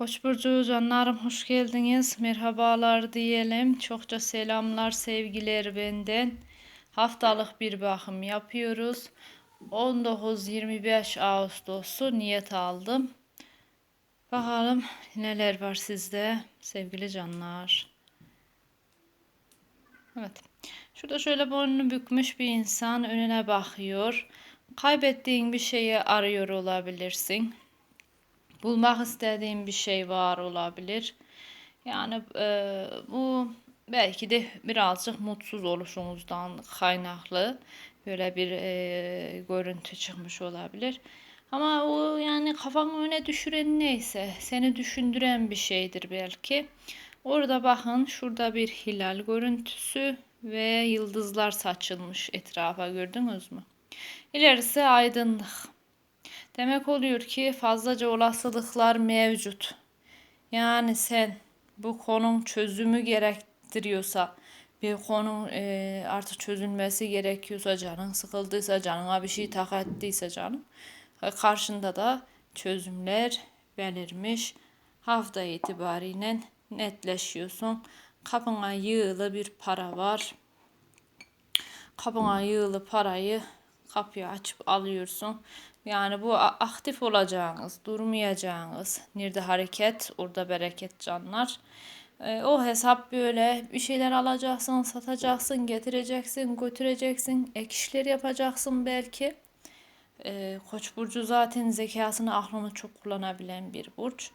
Koç burcu canlarım hoş geldiniz. Merhabalar diyelim. Çokça selamlar, sevgiler benden. Haftalık bir bakım yapıyoruz. 19-25 Ağustos'u niyet aldım. Bakalım neler var sizde sevgili canlar. Evet. Şurada şöyle boynunu bükmüş bir insan önüne bakıyor. Kaybettiğin bir şeyi arıyor olabilirsin bulmak istediğim bir şey var olabilir. Yani e, bu belki de birazcık mutsuz oluşunuzdan kaynaklı böyle bir e, görüntü çıkmış olabilir. Ama o yani kafanı öne düşüren neyse seni düşündüren bir şeydir belki. Orada bakın şurada bir hilal görüntüsü ve yıldızlar saçılmış etrafa gördünüz mü? İlerisi aydınlık. Demek oluyor ki fazlaca olasılıklar mevcut. Yani sen bu konun çözümü gerektiriyorsa, bir konu e, artık çözülmesi gerekiyorsa, canın sıkıldıysa, canına bir şey tak ettiyse canım, e, karşında da çözümler belirmiş. Hafta itibariyle netleşiyorsun. Kapına yığılı bir para var. Kapına yığılı parayı kapıyı açıp alıyorsun. Yani bu aktif olacağınız, durmayacağınız, nerede hareket, orada bereket canlar. E, o hesap böyle bir şeyler alacaksın, satacaksın, getireceksin, götüreceksin, ek işler yapacaksın belki. E, Koç burcu zaten zekasını, aklını çok kullanabilen bir burç.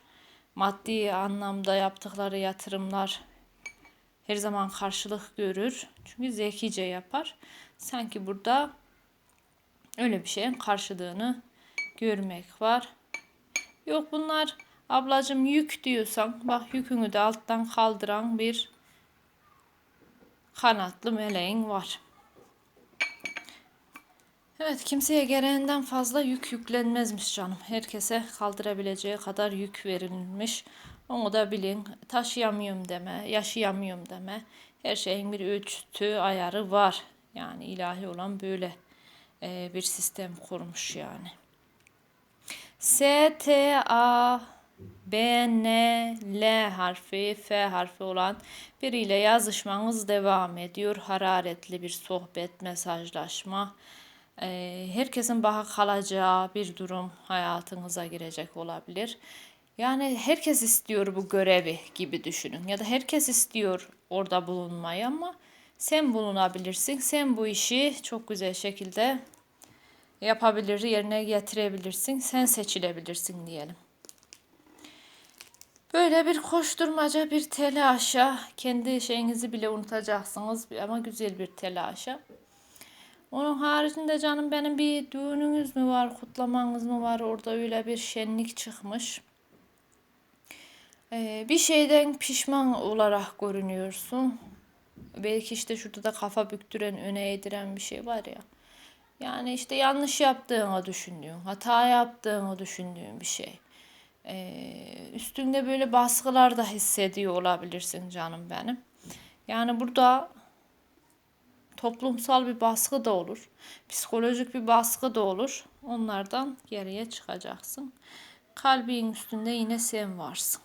Maddi anlamda yaptıkları yatırımlar her zaman karşılık görür. Çünkü zekice yapar. Sanki burada öyle bir şeyin karşılığını görmek var. Yok bunlar ablacım yük diyorsan bak yükünü de alttan kaldıran bir kanatlı meleğin var. Evet kimseye gereğinden fazla yük yüklenmezmiş canım. Herkese kaldırabileceği kadar yük verilmiş. Onu da bilin. Taşıyamıyorum deme, yaşayamıyorum deme. Her şeyin bir ölçütü, ayarı var. Yani ilahi olan böyle e, bir sistem kurmuş yani. S, T, A, B, N, L harfi, F harfi olan biriyle yazışmanız devam ediyor. Hararetli bir sohbet, mesajlaşma. E, herkesin baka kalacağı bir durum hayatınıza girecek olabilir. Yani herkes istiyor bu görevi gibi düşünün. Ya da herkes istiyor orada bulunmayı ama sen bulunabilirsin. Sen bu işi çok güzel şekilde yapabilir, yerine getirebilirsin. Sen seçilebilirsin diyelim. Böyle bir koşturmaca, bir telaşa, kendi şeyinizi bile unutacaksınız ama güzel bir telaşa. Onun haricinde canım benim bir düğününüz mü var, kutlamanız mı var? Orada öyle bir şenlik çıkmış. Ee, bir şeyden pişman olarak görünüyorsun. Belki işte şurada da kafa büktüren, öne eğdiren bir şey var ya. Yani işte yanlış yaptığını düşündüğün, hata yaptığını düşündüğün bir şey. Ee, üstünde böyle baskılar da hissediyor olabilirsin canım benim. Yani burada toplumsal bir baskı da olur. Psikolojik bir baskı da olur. Onlardan geriye çıkacaksın. Kalbin üstünde yine sen varsın.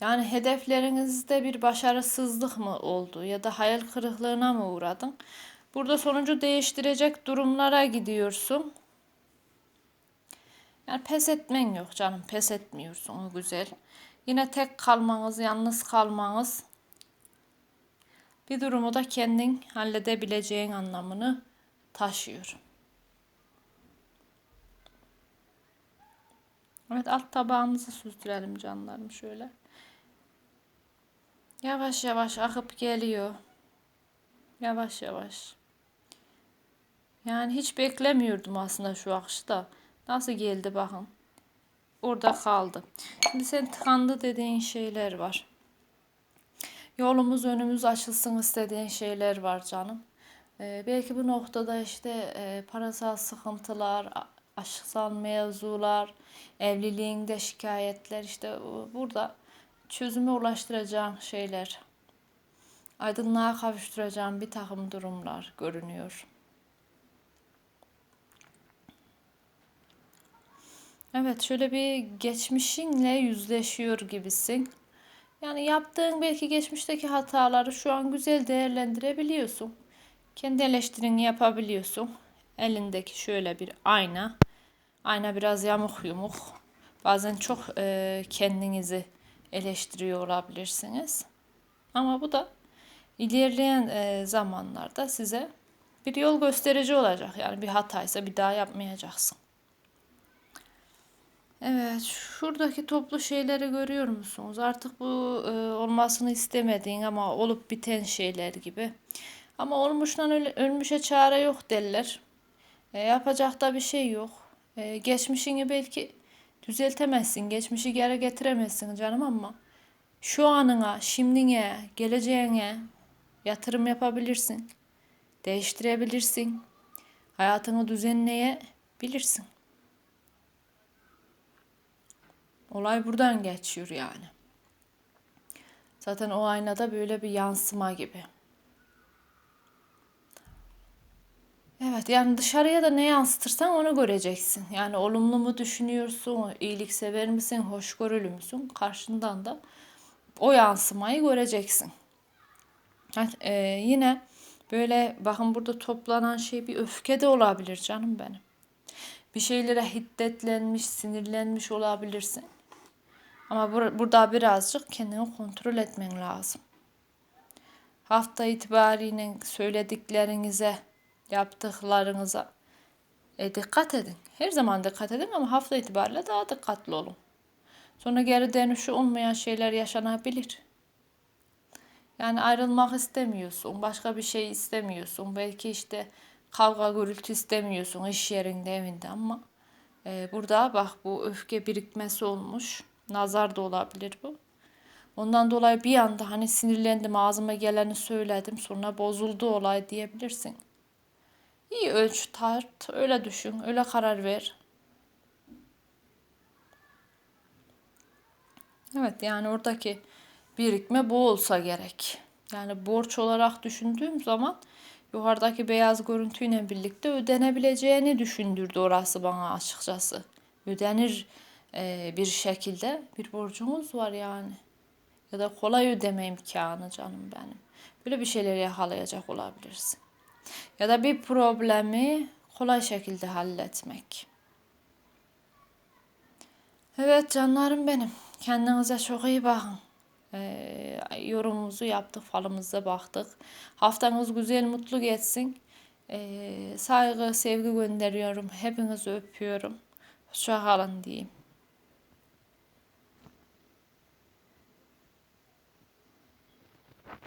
Yani hedeflerinizde bir başarısızlık mı oldu ya da hayal kırıklığına mı uğradın? Burada sonucu değiştirecek durumlara gidiyorsun. Yani pes etmen yok canım. Pes etmiyorsun. O güzel. Yine tek kalmanız, yalnız kalmanız bir durumu da kendin halledebileceğin anlamını taşıyor. Evet alt tabağımızı süzdürelim canlarım şöyle. Yavaş yavaş akıp geliyor. Yavaş yavaş. Yani hiç beklemiyordum aslında şu akışı da. Nasıl geldi bakın. Orada kaldı. Şimdi sen tıkandı dediğin şeyler var. Yolumuz önümüz açılsın istediğin şeyler var canım. Ee, belki bu noktada işte e, parasal sıkıntılar, aşksal mevzular, evliliğinde şikayetler işte burada çözüme ulaştıracağım şeyler, aydınlığa kavuşturacağım bir takım durumlar görünüyor. Evet, şöyle bir geçmişinle yüzleşiyor gibisin. Yani yaptığın belki geçmişteki hataları şu an güzel değerlendirebiliyorsun. Kendi eleştirini yapabiliyorsun. Elindeki şöyle bir ayna. Ayna biraz yamuk yumuk. Bazen çok e, kendinizi eleştiriyor olabilirsiniz. Ama bu da ilerleyen e, zamanlarda size bir yol gösterici olacak. Yani bir hataysa bir daha yapmayacaksın. Evet, şuradaki toplu şeyleri görüyor musunuz? Artık bu e, olmasını istemediğin ama olup biten şeyler gibi. Ama olmuştan öl- ölmüşe çare yok derler. E, yapacak da bir şey yok. E, geçmişini belki düzeltemezsin, geçmişi geri getiremezsin canım ama şu anına, şimdine, geleceğine yatırım yapabilirsin. Değiştirebilirsin. Hayatını düzenleyebilirsin. Olay buradan geçiyor yani. Zaten o aynada böyle bir yansıma gibi. Evet yani dışarıya da ne yansıtırsan onu göreceksin. Yani olumlu mu düşünüyorsun, iyiliksever misin, hoşgörülü müsün? Karşından da o yansımayı göreceksin. Evet, e, yine böyle bakın burada toplanan şey bir öfke de olabilir canım benim. Bir şeylere hiddetlenmiş, sinirlenmiş olabilirsin. Ama bur- burada birazcık kendini kontrol etmen lazım. Hafta itibariyle söylediklerinize, yaptıklarınıza e, dikkat edin. Her zaman dikkat edin ama hafta itibariyle daha dikkatli olun. Sonra geri dönüşü olmayan şeyler yaşanabilir. Yani ayrılmak istemiyorsun, başka bir şey istemiyorsun. Belki işte kavga gürültü istemiyorsun iş yerinde, evinde ama e, burada bak bu öfke birikmesi olmuş. Nazar da olabilir bu. Ondan dolayı bir anda hani sinirlendim ağzıma geleni söyledim sonra bozuldu olay diyebilirsin. İyi ölç tart öyle düşün öyle karar ver. Evet yani oradaki birikme bu olsa gerek. Yani borç olarak düşündüğüm zaman yukarıdaki beyaz görüntüyle birlikte ödenebileceğini düşündürdü orası bana açıkçası. Ödenir e, bir şekilde bir borcumuz var yani. Ya da kolay ödeme imkanı canım benim. Böyle bir şeyler yakalayacak olabilirsin. Ya da bir problemi kolay şekilde halletmek. Evet canlarım benim. Kendinize çok iyi bakın. Ee, yorumumuzu yaptık, falımıza baktık. Haftanız güzel, mutlu geçsin. Ee, saygı, sevgi gönderiyorum. Hepinizi öpüyorum. Hoşça kalın diyeyim.